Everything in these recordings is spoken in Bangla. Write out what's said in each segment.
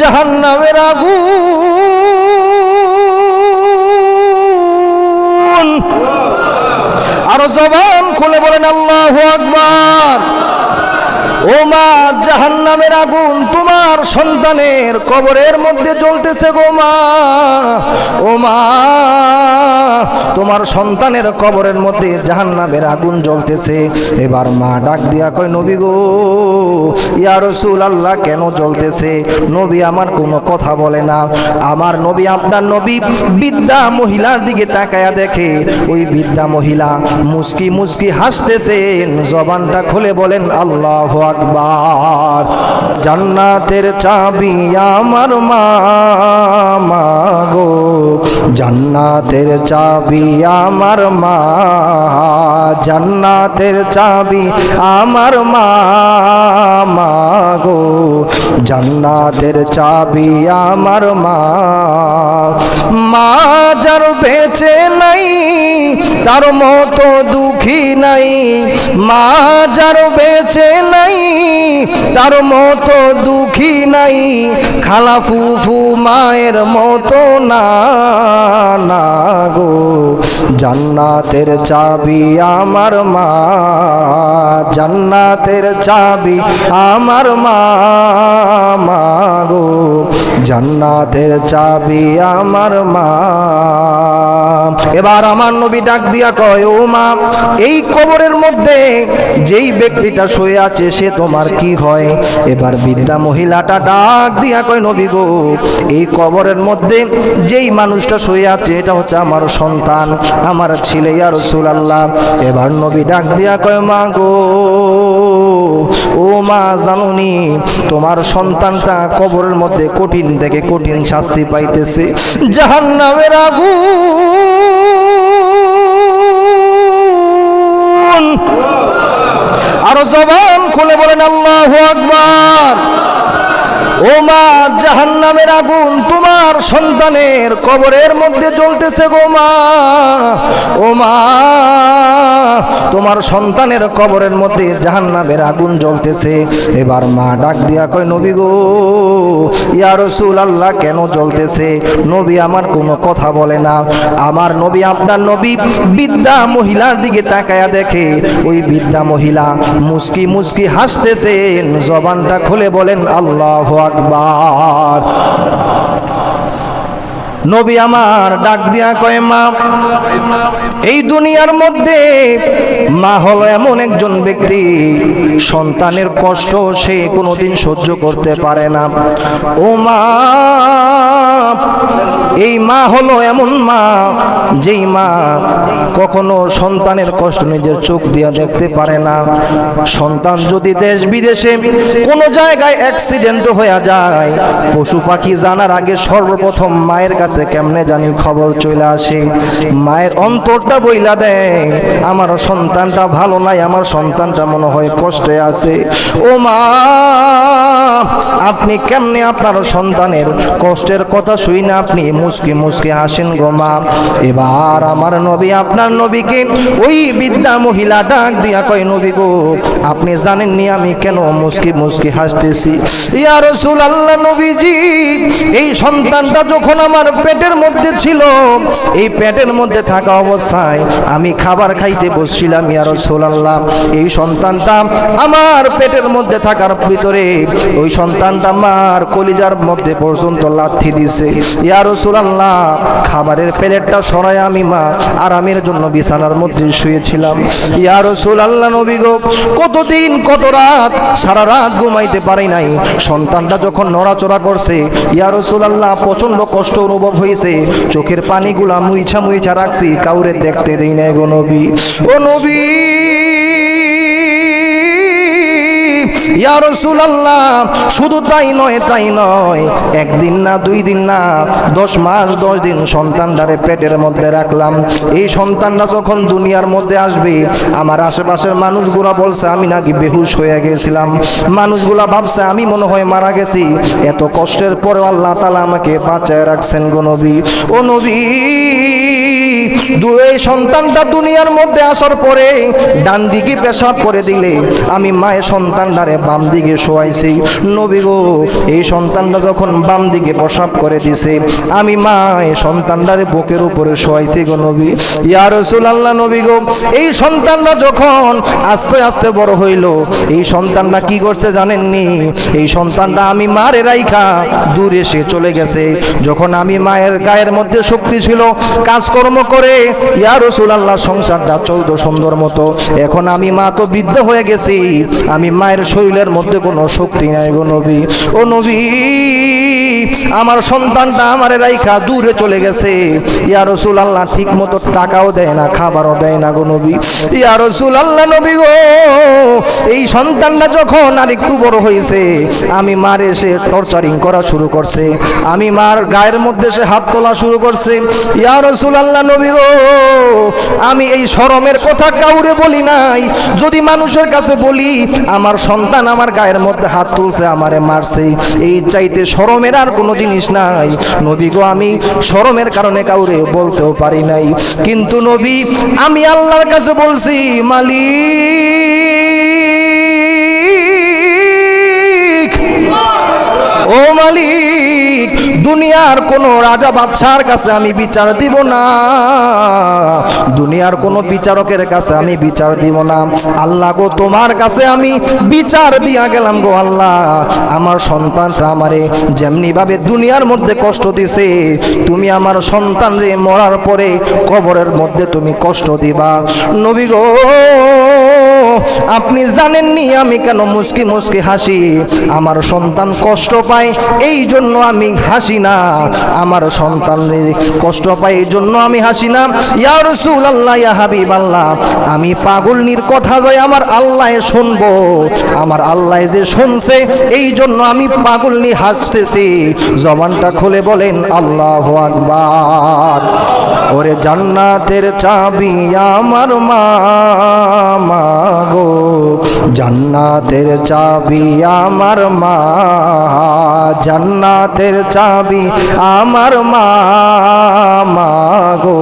জাহান্নামের আগুন। আরও জবান খুলে বলেন আল্লাহ আকবার। ও মা জাহান্নামের আগুন তোমার সন্তানের কবরের মধ্যে জ্বলতেছে গো মা। ও মা তোমার সন্তানের কবরের মধ্যে জাহান্নামের আগুন জ্বলতেছে। এবার মা ডাক দিয়া কয়, নবী গো, ইয়া রসুল আল্লাহ কেন জ্বলতেছে? নবী আমার কোনো কথা বলে না। আমার নবী আপনার নবী, বিদ্যা মহিলার দিকে তাকায়া দেখে। ওই বিদ্যা মহিলা মুস্কি মুস্কি হাসতেছেন, জবানটা খুলে বলেন, আল্লাহ আকবার। জান্নাতের চাবি আমার মা গো। জান্নাতের চাবি আমার মা। জান্নাতের চাবি আমার মা গো। জান্নাতের চাবি আমার মা। মা যার বেঁচে নাই, তার মতো দুঃখী নাই। মা যার বেঁচে নাই তার মতো দুঃখী নাই, খালা ফুফু মায়ের মতো না না গো। জান্নাতের চাবি আমার মা, জান্নাতের চাবি আমার মা মা গো। জান্নাতের চাবি আমার মা। এবার আমার নবী ডাক দিয়া কয়, ও মা, এই কবরের মধ্যে যেই ব্যক্তিটা শুয়ে আছে, সে তোমার কি হয়? এবার বৃদ্ধা মহিলাটা ডাক দিয়া কয়, নবী গো, এই কবরের মধ্যে যেই মানুষটা শুয়ে আছে, এটা হচ্ছে আমার সন্তান, আমার ছেলে আর আল্লাহ এবার নবী ডাক দিয়া কয়, মা গো মা জানুনি। তোমার সন্তানটা কবরের মধ্যে কঠিন থেকে কঠিন শাস্তি পাইতেছে। জাহান্নামের আগুন। আরও জবান খুলে বলেন, আল্লাহ আকবার। ও মা, জাহান্নামের আগুন তোমার সন্তানের কবরের মধ্যে জ্বলতেছে গো মা। ও মা তোমার সন্তানের কবরের মধ্যে জাহান্নামের আগুন জ্বলতেছে। এবার মা ডাক দিয়া কয়, নবী গো, ইয়া রসুল আল্লাহ কেন জ্বলতেছে? নবী আমার কোনো কথা বলে না। আমার নবী আপনার নবী, বিদ্যা মহিলার দিকে তাকায়া দেখে। ওই বিদ্যা মহিলা মুস্কি মুস্কি হাসতেছেন। জবানটা খুলে বলেন, আল্লাহ আকবার। নবী আমার ডাক দিয়া কয়, মা এই দুনিয়ার মধ্যে মা হলো এমন একজন ব্যক্তি, সন্তানের কষ্ট সে কোনোদিন সহ্য করতে পারে না। ও মা, এই মা হলো এমন মা, যেই মা কখনো সন্তানের কষ্ট নিজের চোখ দিয়া দেখতে পারে না। সন্তান যদি দেশ বিদেশে কোনো জায়গায় অ্যাক্সিডেন্ট হয়ে যায়, পশু পাখি জানার আগে সর্বপ্রথম মায়ের কাছে কেমনে জানি খবর চলে আসে। মায়ের অন্তরটা বইলা দেয়। আমার সন্তানটা ভালো নাই, আমার সন্তানটা মনে হয় কষ্টে আছে। ও মা, আপনি কেমনে আপনার সন্তানের কষ্টের কথা শুই না? আপনি মুসকি মুসকি হাসেন গো মা। এবার আমার নবী, আপনার নবীকে ওই বিদ্যা মহিলা ডাক দিয়া কয়, নবী গো, আপনি জানেননি আমি কেন মুসকি মুসকি হাসতেছি? ইয়া রসুল আল্লাহ নবীজি, এই সন্তানটা যখন আমার পেটের মধ্যে ছিল, এই পেটের মধ্যে থাকা অবস্থায় আমি খাবার খাইতে বসছিলাম, ইয়া রসুল আল্লাহ এই সন্তানটা আমার পেটের মধ্যে থাকার ভিতরে, ওই সন্তানটা আমার কলিজার মধ্যে পর্যন্ত লাথি দিছে। ইয়া রসুল আল্লাহ খাবারের প্লেটটা সরাই আমি, মা, আরামের জন্য বিছানার মধ্যে শুয়েছিলাম। ইয়া রসুল আল্লাহ নবী গো, কতদিন, কত রাত? সারা রাত ঘুমাইতে পারি নাই। সন্তানটা যখন নড়াচড়া করছে, ইয়া রসুল আল্লাহ প্রচণ্ড কষ্ট অনুভব হয়েছে চোখের পানিগুলা মুইছা মুইছা রাখছি, কাউরে দেখতে দেই নাই গো নবী। ও নবী শুধু তাই নয় তাই নয়, একদিন না, দুই দিন না, দশ মাস, দশ দিন সন্তানটারে পেটের মধ্যে রাখলাম। এই সন্তানটা যখন দুনিয়ার মধ্যে আসবে, আমার আশেপাশের মানুষগুলা বলছে, আমি নাকি বেহুশ হয়ে গেছিলাম। মানুষগুলা ভাবছে, আমি মনে হয় মারা গেছি। এত কষ্টের পরেও আল্লাহ তালা আমাকে বাঁচায় রাখছেন গো নবী। ও নবী এই সন্তানটা দুনিয়ার মধ্যে আসার পরে ডান দিকে পেশাব করে দিলে আমি মায়ের সন্তানটারে বাম দিকে শোয়াইছি। নবী গো, এই সন্তানটা যখন বাম দিকে প্রসাব করে দিছে, আমি মা এই সন্তানটারে বুকের উপরে শোয়াইছি গো নবী। ইয়া রাসূলুল্লাহ নবী গো, এই সন্তানটা যখন আস্তে আস্তে বড় হইল, এই সন্তানটা কি করছে জানেননি? এই সন্তানটা আমি মারে রাইখা দূরে সে চলে গেছে। যখন আমি মায়ের গায়ের মধ্যে শক্তি ছিল, কাজকর্ম করে ইয়া রাসূলুল্লাহ, সংসারটা চলতো সুন্দর মতো। এখন আমি মা তো বৃদ্ধ হয়ে গেছি। আমি মায়ের শরীরের মধ্যে কোনো শক্তি নাই গো নবী। ও নবী, আমার সন্তানটা আমারে রাইখা দূরে চলে গেছে। ইয়া রসুল আল্লাহ ঠিক মতো টাকাও দেয় না, খাবারও দেয় না গো নবী। ইয়া রসুল আল্লাহ নবী গো, এই সন্তানটা যখন আর একটু বড় হয়েছে, আমি মার এসে টর্চারিং করা শুরু করছে। আমি মার গায়ের মধ্যে সে হাত তোলা শুরু করছে। ইয়া রসুল আল্লাহ নবী গো আমি এই শরমের কথা কাউরে বলি নাই। যদি মানুষের কাছে বলি, আমার সন্তান আমার গায়ের মধ্যে হাত তুলছে, আমারে মারছে। এই চাইতে শরমের আর কোনো জিনিস নাই। নবী গো, আমি শরমের কারণে কাউরে বলতেও পারি নাই। কিন্তু নবী, আমি আল্লাহর কাছে বলছি, মালিক, ও মালিক দুনিয়ার কোন রাজা বাদশার কাছে আমি বিচার দিব না। দুনিয়ার কোন বিচারকের কাছে আমি বিচার দিব না। আল্লাহ গো, তোমার কাছে আমি বিচার দিয়া গেলাম গো আল্লাহ। আমার সন্তানরা আমারে যেমনি ভাবে দুনিয়ার মধ্যে কষ্ট দিছে, তুমি আমার সন্তান রে মরার পরে কবরের মধ্যে তুমি কষ্ট দিবা। নবী গো আপনি জানেননি আমি কেন মুসকি মুসকি হাসি? আমার সন্তান কষ্ট পায় এই জন্য আমি হাসি না। আমার সন্তান কষ্ট পায় এই জন্য আমি হাসি না। ইয়া রসুল আল্লাহ ইয়া হাবিব আল্লাহ আমি পাগলনির কথা যাই আমার আল্লাহ শুনব। আমার আল্লাহ যে শুনছে এই জন্য আমি পাগলনি হাসতেছি। জবানটা খুলে বলেন, আল্লাহ আকবার। ওরে জান্নাতের চাবি আমার মা গো। জান্নাতের চাবি আমার মা, জান্নাতের চাবি আমার মা মা গো।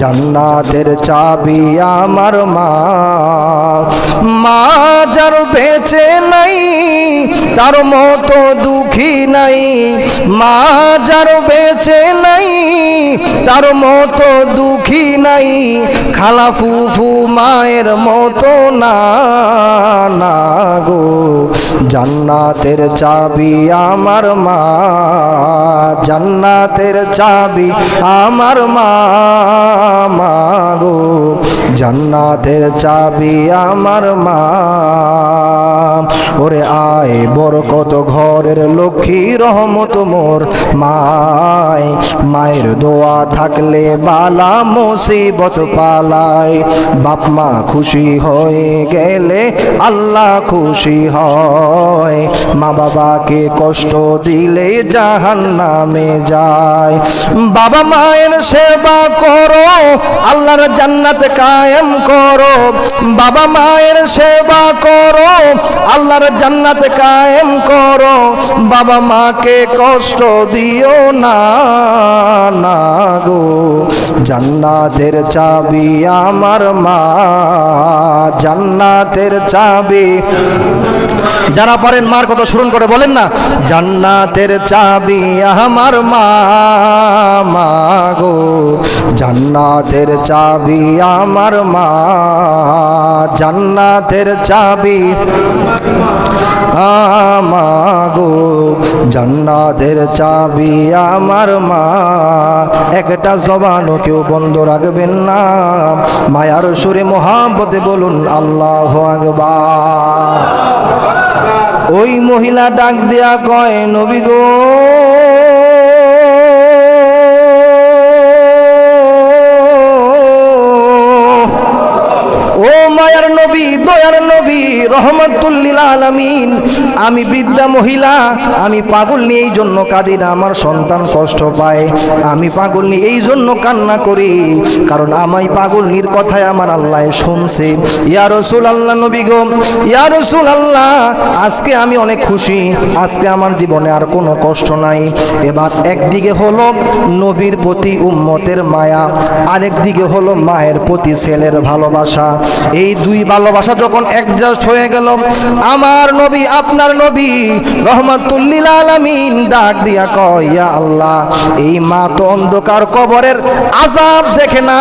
জান্নাতের চাবি আমার মা মা যার বেঁচে নাই, তার মতো দুঃখী নাই। মা যার বেঁচে নাই, তার মতো দুঃখী নাই খালা ফুফু মায়ের মতো না। না গো, জান্নাতের চাবি আমার মা, জান্নাতের চাবি আমার মা গো, জান্নাতের চাবি আমার মা। ওরে আয় বরকত ঘরের লক্ষ্মী রহমত মোর মায়, মায়ের দোয়া থাকলে বালা মুসিবত পালায়। বাপ মা খুশি হয়ে গেলে আল্লাহ খুশি হয়। মা বাবাকে কষ্ট দিলে জাহান নামে যায়। বাবা মায়ের সেবা করো, আল্লাহর জান্নাত কায়েম করো। বাবা মায়ের সেবা করো, আল্লাহর জান্নাত কায়েম করো। বাবা মাকে কষ্ট দিও না না গো। জান্নাতের চাবি আমার মা, জান্নাতের চাবি যারা পারেন মার কথা স্মরণ করে বলেন না, জান্নাতের চাবি আমার মা গো। জান্নাতের চাবি আমার মা, জান্নাতের চাবি আমাগো জান্নাতের চাবি আমার মা, একটা জবানও কেউ বন্ধ রাখবেন না। মায়ার সুরে মহাব্বতে বলুন, আল্লাহ আকবার। ওই মহিলা ডাক দেয়া কয় নবী গো রহমতুল্লিল আলামিন। আমি বৃদ্ধা মহিলা, আমি পাগল নিয়ে এই জন্য কাঁদি না, আমার সন্তান কষ্ট পায়। আমি পাগল নিয়ে এই জন্য কান্না করি, কারণ আমায় পাগল নির কথায় আমার আল্লাহ শুনছে। ইয়া রসুল আল্লাহ নবী গো, ইয়া রসুল আল্লাহ আজকে আমি অনেক খুশি, আজকে আমার জীবনে আর কোনো কষ্ট নাই। এবার একদিকে হলো নবীর প্রতি উম্মতের মায়া, আরেকদিকে হলো মায়ের প্রতি ছেলের ভালোবাসা। এই দুই ভালোবাসা যখন অ্যাডজাস্ট হয়ে গেল। আমার নবী, আপনার নবী রহমতুল্লিল আলমিন ডাক দিয়া কয়া আল্লাহ, এই মা তো অন্ধকার কবরের আজাব দেখে না।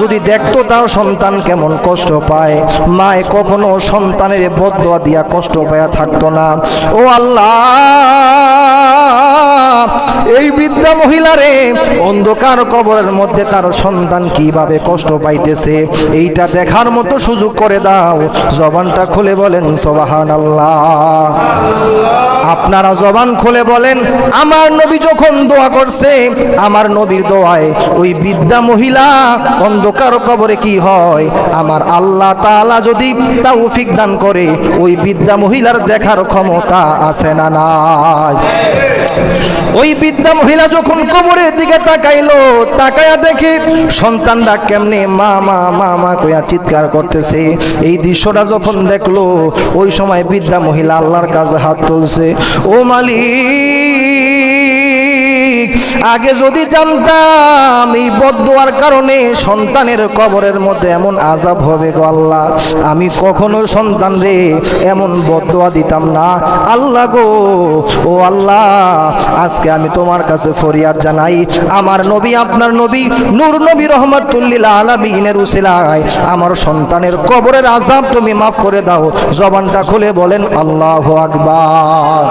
যদি দেখতো তার সন্তান কেমন কষ্ট পায়। মায় কখনো সন্তানের বদয়া দিয়া কষ্ট পায়া থাকতো না। ও আল্লাহ! এই বৃদ্ধা মহিলারে অন্ধকার কবরের মধ্যে তার সন্তান কীভাবে কষ্ট পাইতেছে, এইটা দেখার মতো সুযোগ করে দাও। জবানটা খুলে বলেন সোবাহান আপনারা জবান খুলে বলেন, আমার নবী যখন দোয়া করছে, আমার নবীর দোয়ায় ওই বিদ্যা মহিলা অন্ধকার কবরে কি হয়? আমার আল্লাহ তাআলা যদি তৌফিক দান করে, ওই বিদ্যা মহিলার দেখার ক্ষমতা আছে না নাই? ওই বৃদ্ধা মহিলা যখন কবরের দিকে তাকাইলো, তাকায়া দেখে সন্তানরা কেমনে মা মা মা মা কইয়া চিৎকার করতেছে। এই দৃশ্যটা যখন দেখল, ওই সময় বৃদ্ধা মহিলা আল্লাহর কাছে হাত তুলছে। ও মালিক! আগে যদি জানতাম এই বদুয়ার কারণে সন্তানের কবরের মধ্যে এমন আজাব হবে গো আল্লাহ, আমি কখনো সন্তান রে এমন বদুয়া দিতাম না। আল্লাহ গো, ও আল্লাহ, আজকে আমি তোমার কাছে ফরিয়াদ জানাই, আমার নবী, আপনার নবী, নূর নবী রহমতুল্লিল আলমিনের উসিলায় আমার সন্তানের কবরের আজাব তুমি মাফ করে দাও, জবানটা খুলে বলেন, আল্লাহ আকবার।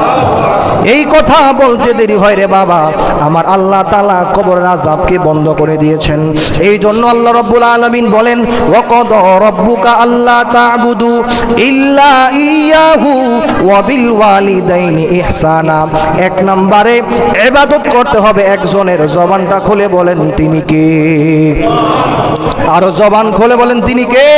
এই কথা বলতে দেরি হয় রে বাবা, আমার আল্লাহ তালা কবরের আজাবকে বন্ধ করে দিয়েছেন। এই জন্য আল্লাহ রব্বুল আলমিন বলেন ওকদ রব্বুকা আল্লাহ তাবুদু ইল্লা ইয়াহু ওয়াবিল ওয়ালিদাইনি ইহসানা। এক নম্বরে ইবাদত করতে হবে একজনের। জবানটা খুলে বলেন, তিনি কে? আরও জবান খুলে বলেন, তিনি কে?